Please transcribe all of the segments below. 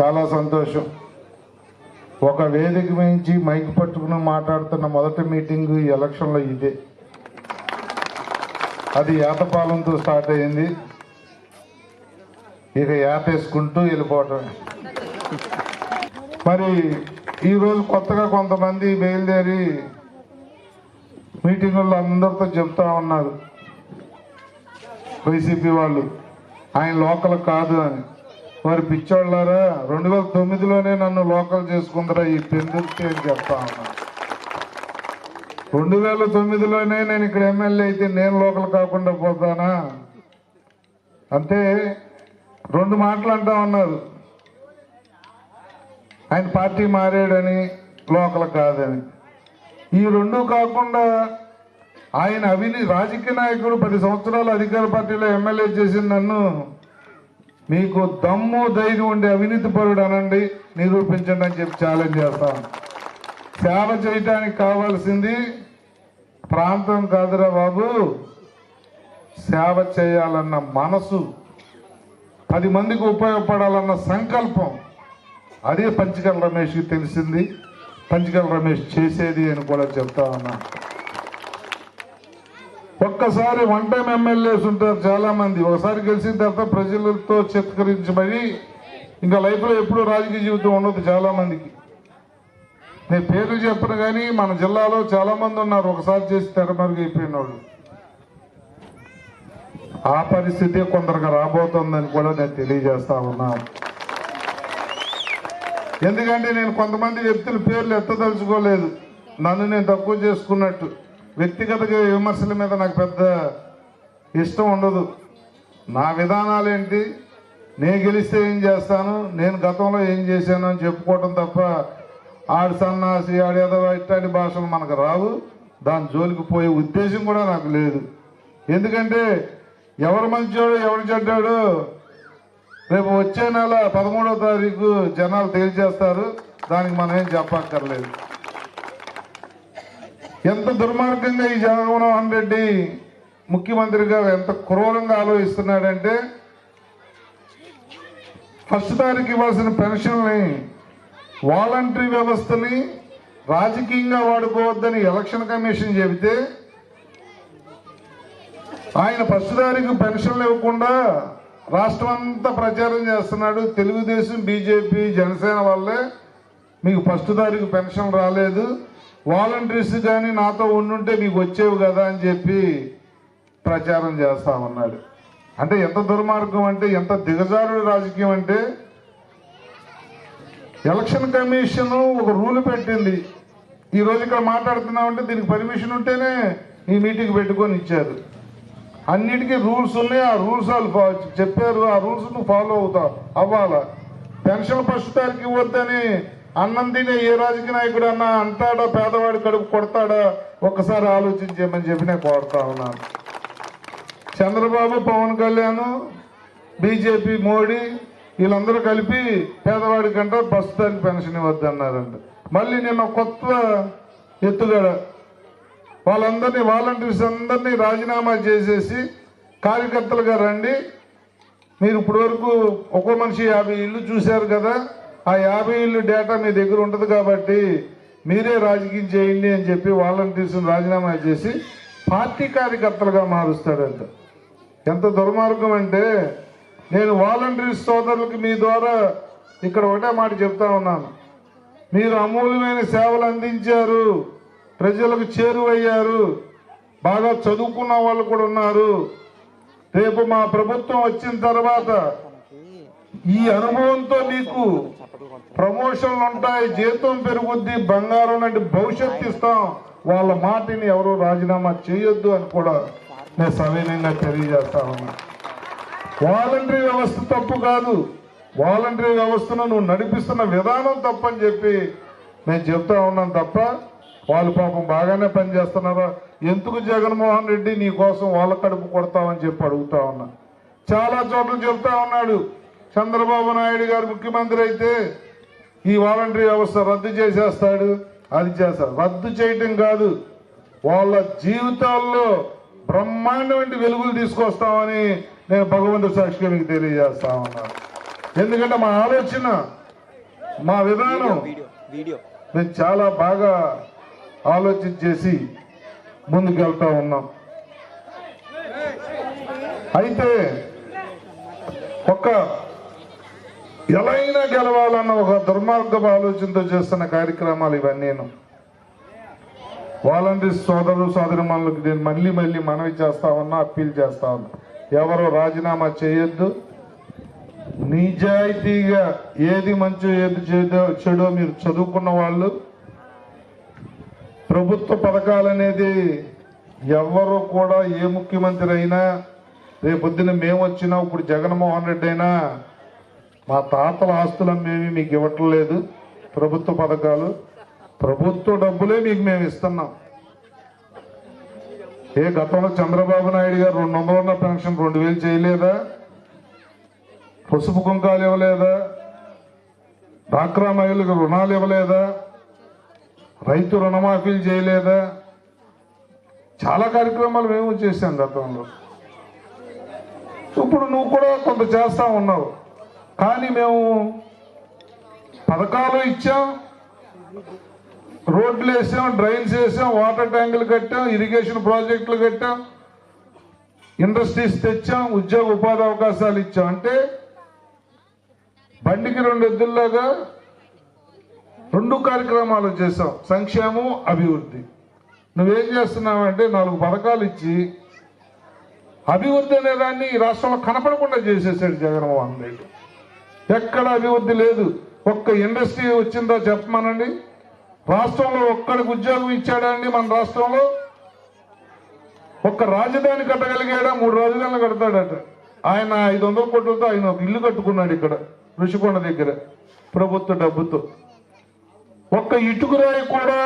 చాలా సంతోషం. ఒక వేదిక మించి మైక్ పట్టుకుని మాట్లాడుతున్న మొదటి మీటింగ్ ఎలక్షన్లో ఇదే. అది ఏతపాలెంతో స్టార్ట్ అయింది. ఇక ఏతేసుకుంటూ వెళ్ళిపోవటం మరి ఈరోజు కొత్తగా కొంతమంది బయలుదేరి మీటింగుల్లో అందరితో చెప్తా ఉన్నారు. వైసీపీ వాళ్ళు. ఆయన లోకల్ కాదు అని. మరి పిచ్చోళ్ళారా? రెండు వేల తొమ్మిదిలోనే నన్ను లోకల్ చేసుకుందరా ఈ పెందుర్తి అని చెప్తా ఉన్నా. రెండు వేల తొమ్మిదిలోనే నేను ఇక్కడ ఎమ్మెల్యే అయితే నేను లోకల్ కాకుండా పోతానా? అంటే రెండు మాటలు అంటా ఉన్నారు. ఆయన పార్టీ మారాడని లోకల్ కాదని. ఈ రెండు కాకుండా ఆయన అవిని రాజకీయ నాయకుడు పది సంవత్సరాలు అధికార పార్టీలో ఎమ్మెల్యే చేసిన నన్ను. మీకు దమ్ము ధైర్యం ఉండే అవినీతి పరుడు అనండి. నిరూపించండి అని చెప్పి ఛాలెంజ్ చేస్తాను సేవ చేయటానికి కావాల్సింది ప్రాంతం కాదురా బాబు. సేవ చేయాలన్న మనసు పది మందికి ఉపయోగపడాలన్న సంకల్పం. అదే పంచికల్ రమేష్కి తెలిసింది. పంచికల్ రమేష్ చేసేది అని కూడా చెప్తా ఉన్నాను ఒక్కసారి వన్ టైం ఎమ్మెల్యేస్ ఉంటారు చాలా మంది. ఒకసారి గెలిచిన తర్వాత ప్రజలతో చిత్కరించబడి ఇంకా లైఫ్లో ఎప్పుడూ రాజకీయ జీవితం ఉండదు చాలా మందికి. నేను పేర్లు చెప్పను కానీ మన జిల్లాలో చాలా మంది ఉన్నారు. ఒకసారి చేసి తెరమరుగు అయిపోయిన వాళ్ళు. ఆ పరిస్థితి కొందరుగా రాబోతోందని కూడా నేను తెలియజేస్తా ఉన్నాను. ఎందుకంటే నేను కొంతమంది వ్యక్తుల పేర్లు ఎత్తదలుచుకోలేదు. నన్ను నేను తక్కువ చేసుకున్నట్టు. వ్యక్తిగత విమర్శల మీద నాకు పెద్ద ఇష్టం ఉండదు. నా విధానాలు ఏంటి? నేను గెలిస్తే ఏం చేస్తాను? నేను గతంలో ఏం చేశాను అని చెప్పుకోవటం తప్ప ఆడి సన్నాసి ఆడి ఏదో ఇట్లాంటి భాషలు మనకు రావు. దాని జోలికి పోయే ఉద్దేశం కూడా నాకు లేదు. ఎందుకంటే ఎవరు మంచోడు ఎవరు చెడ్డాడు? రేపు వచ్చే నెల పదమూడవ తారీఖు జనాలు తేల్చేస్తారు. దానికి మనం ఏం చెప్పక్కర్లేదు. ఎంత దుర్మార్గంగా ఈ జగన్మోహన్ రెడ్డి ముఖ్యమంత్రిగా ఎంత క్రూరంగా ఆలోచిస్తున్నాడంటే ఫస్ట్ తారీఖు ఇవ్వాల్సిన పెన్షన్ని వాలంటరీ వ్యవస్థని రాజకీయంగా వాడుకోవద్దని ఎలక్షన్ కమిషన్ చెబితే ఆయన ఫస్ట్ తారీఖు పెన్షన్లు ఇవ్వకుండా రాష్ట్రం అంతా ప్రచారం చేస్తున్నాడు. తెలుగుదేశం బీజేపీ జనసేన వల్లే మీకు ఫస్ట్ తారీఖు పెన్షన్ రాలేదు. వాలంటీర్స్ కానీ నాతో ఉండుంటే మీకు వచ్చేవి కదా అని చెప్పి ప్రచారం చేస్తా ఉన్నాడు. అంటే ఎంత దుర్మార్గం అంటే ఎంత దిగజారుడు రాజకీయం అంటే ఎలక్షన్ కమిషన్ ఒక రూల్ పెట్టింది. ఈ రోజు ఇక్కడ మాట్లాడుతున్నామంటే దీనికి పర్మిషన్ ఉంటేనే ఈ మీటింగ్ పెట్టుకొని ఇచ్చారు. అన్నిటికీ రూల్స్ ఉన్నాయి ఆ రూల్స్ వాళ్ళు చెప్పారు ఆ రూల్స్ నువ్వు ఫాలో అవుతావు అవ్వాలా? పెన్షన్ ఫస్ట్ తారీఖు ఇవ్వద్దని అన్నం తినే ఏ రాజకీయ నాయకుడు అన్నా అంటాడా పేదవాడి కడుపు కొడతాడా? ఒక్కసారి ఆలోచించేయమని చెప్పి నేను కోరుతా ఉన్నాను. చంద్రబాబు పవన్ కళ్యాణ్ బీజేపీ మోడీ వీళ్ళందరూ కలిపి పేదవాడి కంటే ప్రస్తుతానికి పెన్షన్ ఇవ్వద్దన్నారంట. మళ్ళీ నిన్న కొత్త ఎత్తుగడ వాళ్ళందరినీ వాలంటీర్స్ అందరినీ రాజీనామా చేసేసి కార్యకర్తలుగా రండి. మీరు ఇప్పటివరకు ఒక్కో మనిషి యాభై ఇల్లు చూశారు కదా. ఆ యాభై ఇల్లు డేటా మీ దగ్గర ఉంటుంది కాబట్టి మీరే రాజకీయం చేయండి అని చెప్పి వాలంటీర్స్ రాజీనామా చేసి పార్టీ కార్యకర్తలుగా మారుస్తాడంట. ఎంత దుర్మార్గం అంటే నేను వాలంటీర్స్ సోదరులకి మీ ద్వారా ఇక్కడ ఒకటే మాట చెప్తా ఉన్నాను. మీరు అమూల్యమైన సేవలు అందించారు. ప్రజలకు చేరువయ్యారు. బాగా చదువుకున్న వాళ్ళు కూడా ఉన్నారు. రేపు మా ప్రభుత్వం వచ్చిన తర్వాత ఈ అనుభవంతో నీకు ప్రమోషన్లు ఉంటాయి జీతం పెరుగుద్ది బంగారం లాంటి భవిష్యత్తు ఇస్తాం. వాళ్ళ మాటని ఎవరు రాజీనామా చేయొద్దు అని కూడా నేను సవినయంగా తెలియజేస్తా ఉన్నా. వాలంటరీ వ్యవస్థ తప్పు కాదు. వాలంటరీ వ్యవస్థను నువ్వు నడిపిస్తున్న విధానం తప్పని చెప్పి నేను చెప్తా ఉన్నాను తప్ప వాళ్ళు పాపం బాగానే పనిచేస్తున్నారా? ఎందుకు జగన్మోహన్ రెడ్డి నీ కోసం వాళ్ళ కడుపు కొడతావని చెప్పి అడుగుతా ఉన్నా. చాలా చోట్ల చెప్తా ఉన్నాడు. చంద్రబాబు నాయుడు గారు ముఖ్యమంత్రి అయితే ఈ వాలంటరీ వ్యవస్థ రద్దు చేసేస్తాడు. అది చేస్తాడు రద్దు చేయటం కాదు. వాళ్ళ జీవితాల్లో బ్రహ్మాండమైన వెలుగులు తీసుకొస్తామని నేను భగవంతుడి సాక్షిగా మీకు తెలియజేస్తా ఉన్నాను ఎందుకంటే మా ఆలోచన మా విధానం మేము చాలా బాగా ఆలోచన చేసి ముందుకు వెళ్తా ఉన్నాం. అయితే ఒక ఎలా అయినా గెలవాలన్న ఒక దుర్మార్గపు ఆలోచనతో చేస్తున్న కార్యక్రమాలు ఇవన్నీను. వాలంటీర్ సోదరులు సోదరిమణులకు నేను మళ్ళీ మళ్ళీ మనవి చేస్తా ఉన్నా అప్పీల్ చేస్తా ఉన్నా. ఎవరు రాజీనామా చేయొద్దు. నిజాయితీగా ఏది మంచో ఏది చెడో చెడో మీరు చదువుకున్న వాళ్ళు. ప్రభుత్వ పథకాలు అనేది ఎవరు కూడా ఏ ముఖ్యమంత్రి అయినా రేపొద్దున మేము వచ్చినా ఇప్పుడు జగన్మోహన్ రెడ్డి అయినా మా తాతల ఆస్తులు మేము మీకు ఇవ్వట్లేదు. ప్రభుత్వ పథకాలు. ప్రభుత్వ డబ్బులే మీకు మేము ఇస్తున్నాం. ఏ గతంలో చంద్రబాబు నాయుడు గారు రెండు వందలు ఉన్న పెన్షన్ రెండు వేలు చేయలేదా? పసుపు కుంకాలు ఇవ్వలేదా? డాక్రా మహిళలకు రుణాలు ఇవ్వలేదా? రైతు రుణమాఫీలు చేయలేదా? చాలా కార్యక్రమాలు మేము చేశాం గతంలో. ఇప్పుడు నువ్వు కూడా కొంత చేస్తా ఉన్నావు. కానీ మేము పథకాలు ఇచ్చాం రోడ్లు వేసాం డ్రైన్స్ వేసాం వాటర్ ట్యాంకులు కట్టాం ఇరిగేషన్ ప్రాజెక్టులు కట్టాం ఇండస్ట్రీస్ తెచ్చాం ఉద్యోగ ఉపాధి అవకాశాలు ఇచ్చాం. అంటే బండికి రెండు ఎద్దుల్లాగా రెండు కార్యక్రమాలు చేసాం సంక్షేమం అభివృద్ధి. నువ్వేం చేస్తున్నావంటే నాలుగు పథకాలు ఇచ్చి అభివృద్ధి అనేదాన్ని ఈ రాష్ట్రంలో కనపడకుండా చేసేసాడు జగన్మోహన్ రెడ్డి. ఎక్కడ అభివృద్ధి లేదు. ఒక్క ఇండస్ట్రీ వచ్చిందో చెప్పమనండి. రాష్ట్రంలో ఒక్కడికి ఉద్యోగం ఇచ్చాడా అండి మన రాష్ట్రంలో. ఒక్క రాజధాని కట్టగలిగాడా? మూడు రాజధానులు కడతాడట. ఆయన ఐదు వందల కోట్లతో ఆయన ఒక ఇల్లు కట్టుకున్నాడు ఇక్కడ ఋషికొండ దగ్గర ప్రభుత్వ డబ్బుతో. ఒక్క ఇటుకురాయి కూడా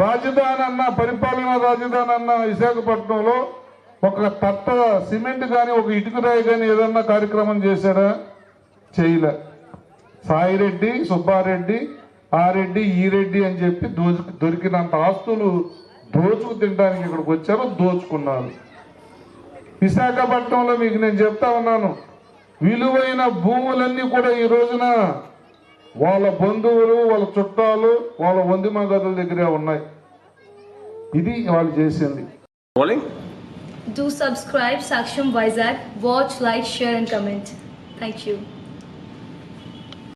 రాజధాని అన్న పరిపాలన రాజధాని అన్న విశాఖపట్నంలో ఒక తట్ట సిమెంట్ కానీ ఒక ఇటుకురాయి కానీ ఏదన్నా కార్యక్రమం చేశాడా? చేయలే సాయిరెడ్డి సుబ్బారెడ్డి ఆ రెడ్డి ఈ రెడ్డి అని చెప్పి దోచు దొరికినంత ఆస్తులు దోచుకు తినడానికి ఇక్కడికి వచ్చారు దోచుకున్నారు విశాఖపట్నంలో మీకు నేను చెప్తా ఉన్నాను విలువైన భూములన్నీ కూడా ఈ రోజున వాళ్ళ బంధువులు వాళ్ళ చుట్టాలు వాళ్ళ వందిమ గదుల దగ్గరే ఉన్నాయి ఇది వాళ్ళు చేసింది. Do subscribe Saksham Vizag. Watch, like, share, and comment. Thank you.